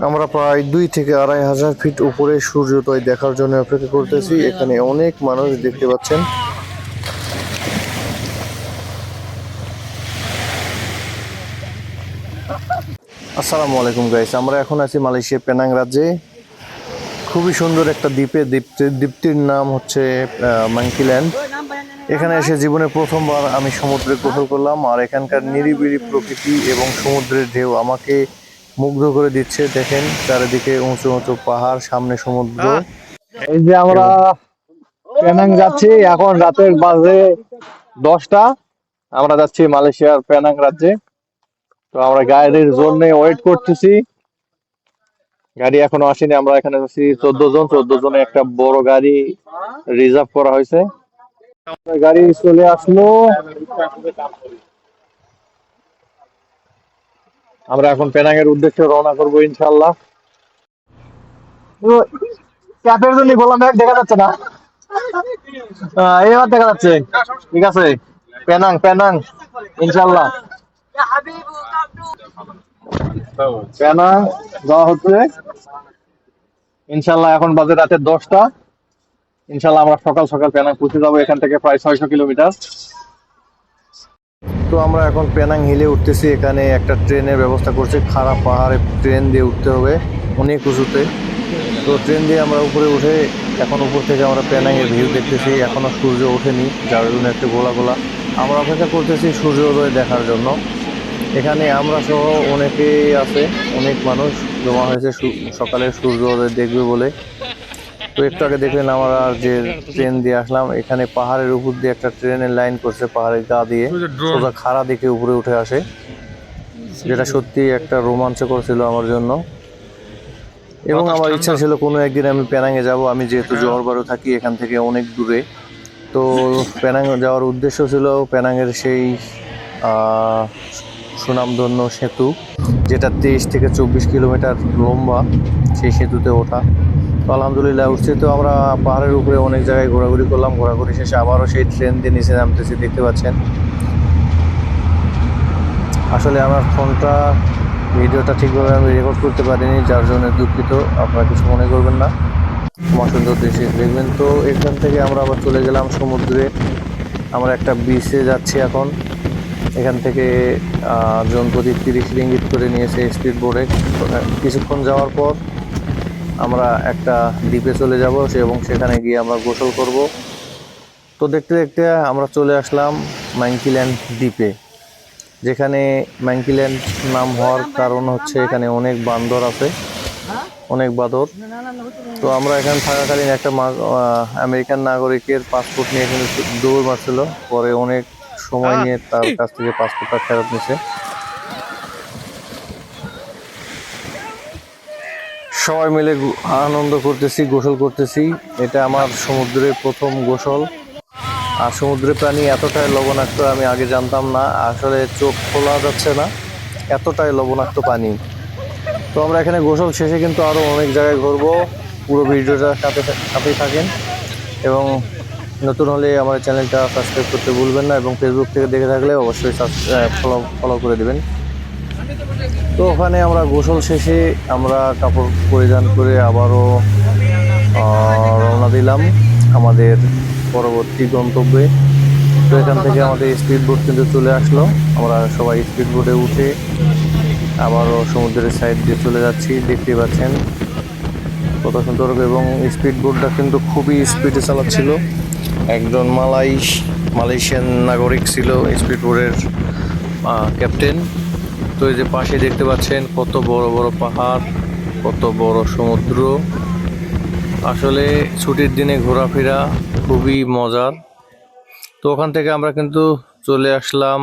আমরা প্রায় দুই থেকে আড়াই হাজার ফিট উপরে সূর্যোদয় দেখার জন্য অপেক্ষা করতেছি। এখানে অনেক মানুষ দেখতে পাচ্ছেন। আসসালামু আলাইকুম গাইস আমরা এখন আছি মালয়েশিয়া পেনাং রাজ্যে। খুবই সুন্দর একটা দ্বীপে। দ্বীপটি- দ্বীপটির নাম হচ্ছে মাঙ্কিল্যান্ড। এখানে এসে জীবনে প্রথমবার আমি সমুদ্রে গোসল করলাম। আর এখানকার নিরিবিলি প্রকৃতি এবং সমুদ্রের ঢেউ আমাকে মুগ্ধ করে দিচ্ছে দেখেন চারিদিকে উঁচু উঁচু পাহাড় সামনে সমুদ্র। এই যে আমরা প্যানাং যাচ্ছি এখন রাতের বাজে দশটা। আমরা যাচ্ছি মালয়েশিয়ার প্যানাং রাজ্যে। তো আমরা গাড়ির জন্য ওয়েট করতেছি। গাড়ি এখনও আসেনি আমরা এখানে আছি চোদ্দ জন। চোদ্দ জনে একটা বড় গাড়ি রিজার্ভ করা হয়েছে। গাড়ি চলে আসলো। আমরা এখন পেনাং এর উদ্দেশ্যে রওনা করব ইনশাল্লাহ ক্যাপের জন্য বললাম এক দেখা যাচ্ছে না? এবার দেখা যাচ্ছে। ঠিক আছে? পেনাং পেনাং ইনশাল্লাহ পেনাং, যাওয়া হচ্ছে। ইনশাল্লাহ এখন বাজে রাতে দশটা। ইনশাল্লাহ আমরা সকাল সকাল পেনাং পৌঁছে যাব এখান থেকে প্রায় ছয়শো কিলোমিটার। তো আমরা এখন পেনাং হিলে উঠতেছি। এখানে একটা ট্রেনের ব্যবস্থা করছে। খারাপ পাহাড়ে ট্রেন দিয়ে উঠতে হবে অনেক উঁচুতে। তো ট্রেন দিয়ে আমরা উপরে উঠে এখন উপর থেকে আমরা পেনাং এর ভিউ দেখতেছি। এখনও সূর্য ওঠেনি, যার জন্য একটু গোলা গোলা। আমরা অপেক্ষা করতেছি সূর্যোদয় দেখার জন্য। এখানে আমরা সহ অনেকেই আছে, অনেক মানুষ জমা হয়েছে সকালে সূর্যোদয় দেখবে বলে। তো একটু আগে দেখলেন আমরা যে ট্রেন দিয়ে আসলাম এখানে পাহাড়ের উপর দিয়ে একটা ট্রেনের লাইন করছে পাহাড়ের গা দিয়ে। সোজা খাড়া দিকে উপরে উঠে আসে। যেটা সত্যি একটা রোমাঞ্চকর ছিল আমার জন্য। এবং আমার ইচ্ছা ছিল কোনো একদিন আমি পেনাঙে যাব। আমি যেহেতু জহরবারও থাকি এখান থেকে অনেক দূরে। তো পেনাং যাওয়ার উদ্দেশ্য ছিল পেনাঙের সেই সুনামধন্য সেতু যেটা তেইশ থেকে চব্বিশ কিলোমিটার লম্বা সেই সেতুতে ওঠা। আলহামদুলিল্লাহ, উঠছি তো আমরা পাহাড়ের উপরে অনেক জায়গায় ঘোরাঘুরি করলাম। ঘোরাঘুরি শেষে আবারও সেই ট্রেন দিয়ে নিচে নামতেছি, দেখতে পাচ্ছেন। আসলে আমার ফোনটা, ভিডিওটা ঠিকভাবে আমি রেকর্ড করতে পারিনি, যার জন্য দুঃখিত, আপনারা কিছু মনে করবেন না। আমার সুন্দর দৃশ্য দেখবেন তো, এখান থেকে আমরা আবার চলে গেলাম সমুদ্রে। আমরা একটা বিচে যাচ্ছি এখন। এখান থেকে জন প্রতি তিরিশ রিঙ্গিত করে নিয়েছে স্পিড বোর্ডে কিছুক্ষণ যাওয়ার পর আমরা একটা দ্বীপে চলে যাব, সে এবং সেখানে গিয়ে আমরা গোসল করব। তো দেখতে দেখতে আমরা চলে আসলাম ম্যাঙ্কিল্যান্ড দ্বীপে, যেখানে ম্যাঙ্কিল্যান্ড নাম হওয়ার কারণ হচ্ছে এখানে অনেক বান্দর আছে, অনেক বাদর। তো আমরা এখানে থাকাকালীন একটা আমেরিকান নাগরিকের পাসপোর্ট নিয়ে কিন্তু দৌড় মারছিল, পরে অনেক সময় নিয়ে তার কাছ থেকে পাসপোর্টটা ফেরত নিছে। সবাই মিলে আনন্দ করতেছি, গোসল করতেছি। এটা আমার সমুদ্রের প্রথম গোসল। আর সমুদ্রের প্রাণী এতটাই লবণাক্ত আমি আগে জানতাম না। আসলে চোখ খোলা যাচ্ছে না। এতটাই লবণাক্ত পানি। তো আমরা এখানে গোসল শেষে কিন্তু আরও অনেক জায়গায় ঘুরবো। পুরো ভিডিওটা সাথে সাথেই থাকেন। এবং নতুন হলে আমার চ্যানেলটা সাবস্ক্রাইব করতে ভুলবেন না। এবং ফেসবুক থেকে দেখে থাকলে অবশ্যই ফলো ফলো করে দেবেন। তো ওখানে আমরা গোসল শেষে আমরা কাপড় পরিধান করে আবারও রওনা দিলাম আমাদের পরবর্তী গন্তব্যে। তো এখান থেকে আমাদের স্পিড বোট কিন্তু চলে আসলো। আমরা সবাই স্পিড বোটে উঠে আবারও সমুদ্রের সাইড দিয়ে চলে যাচ্ছি দেখতে পাচ্ছেন কত সুন্দর এবং স্পিড বোটটা কিন্তু খুবই স্পিডে চালাচ্ছিল। একজন মালাই মালয়েশিয়ান নাগরিক ছিল স্পিড বোটের ক্যাপ্টেন তো এই যে পাশে দেখতে পাচ্ছেন কত বড় বড় পাহাড়, কত বড় সমুদ্র। আসলে ছুটির দিনে ঘোরাফেরা খুবই মজার। তো ওখান থেকে আমরা কিন্তু চলে আসলাম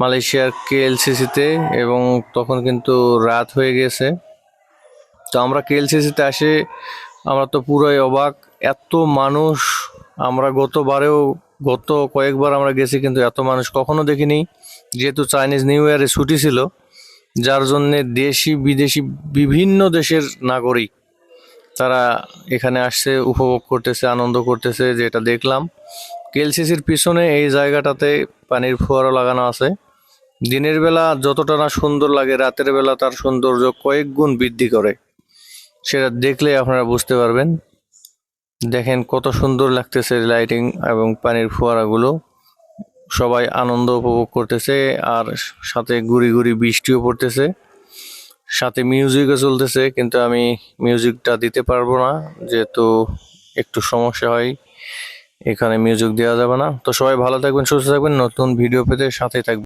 মালয়েশিয়ার কেএলসিসিতে এবং তখন কিন্তু রাত হয়ে গেছে। তো আমরা কেএলসিসিতে আসে, আমরা তো পুরোই অবাক। এত মানুষ, আমরা গতবারেও গত কয়েকবার আমরা গেছি কিন্তু এত মানুষ কখনো দেখিনি। যেহেতু চাইনিজ নিউ ইয়ারে ছুটি ছিল, যার জন্যে দেশি, বিদেশি বিভিন্ন দেশের নাগরিক তারা এখানে আসছে, উপভোগ করতেছে, আনন্দ করতেছে, যেটা দেখলাম। কেলসিসির পিছনে এই জায়গাটাতে পানির ফোয়ারা লাগানো আছে। দিনের বেলা যতটা না সুন্দর লাগে, রাতের বেলা তার সৌন্দর্য কয়েক গুণ বৃদ্ধি করে। সেটা দেখলে আপনারা বুঝতে পারবেন। দেখেন কত সুন্দর লাগতেছে লাইটিং এবং পানির ফোয়ারাগুলো। সবাই আনন্দ উপভোগ করতেছে আর সাথে গুড়ি গুড়ি বৃষ্টিও পড়তেছে। সাথে মিউজিকও চলতেছে, কিন্তু আমি মিউজিকটা দিতে পারব না, যেহেতু একটু সমস্যা হয়, এখানে মিউজিক দেওয়া যাবে না। তো সবাই ভালো থাকবেন, সুস্থ থাকবেন, নতুন ভিডিও পেতে সাথে থাকবেন।